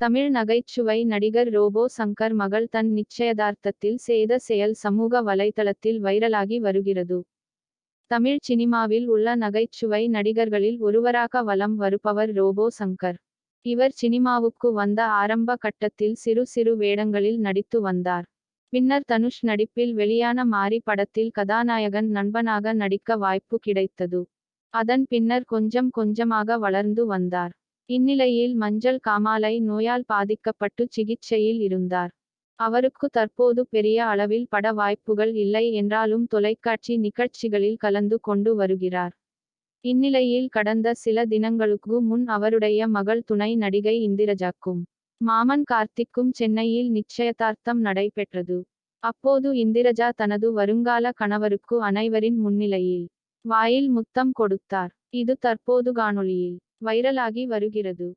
தமிழ் நகைச்சுவை நடிகர் ரோபோ சங்கர் மகள் தன் நிச்சயதார்த்தத்தில் செய்த செயல் சமூக வலைதளத்தில் வைரலாகி வருகிறது. தமிழ் சினிமாவில் உள்ள நகைச்சுவை நடிகர்களில் ஒருவராக வலம் வருபவர் ரோபோ சங்கர். இவர் சினிமாவுக்கு வந்த ஆரம்ப கட்டத்தில் சிறு சிறு வேடங்களில் நடித்து வந்தார். பின்னர் தனுஷ் நடிப்பில் வெளியான மாரி படத்தில் கதாநாயகன் நண்பனாக நடிக்க வாய்ப்பு கிடைத்தது. அதன் பின்னர் கொஞ்சம் கொஞ்சமாக வளர்ந்து வந்தார். இந்நிலையில் மஞ்சள் காமாலை நோயால் பாதிக்கப்பட்டு சிகிச்சையில் இருந்தார். அவருக்கு தற்போது பெரிய அளவில் பட வாய்ப்புகள் இல்லை என்றாலும் தொலைக்காட்சி நிகழ்ச்சிகளில் கலந்து கொண்டு வருகிறார். இந்நிலையில் கடந்த சில தினங்களுக்கு முன் அவருடைய மகள் துணை நடிகை இந்திரஜாக்கும் மாமன் கார்த்திக்கும் சென்னையில் நிச்சயதார்த்தம் நடைபெற்றது. அப்போது இந்திரஜா தனது வருங்கால கணவருக்கு அனைவரின் முன்னிலையில் வாயில் முத்தம் கொடுத்தார். இது தற்போது காணொளியில் வைரலாகி வருகிறது.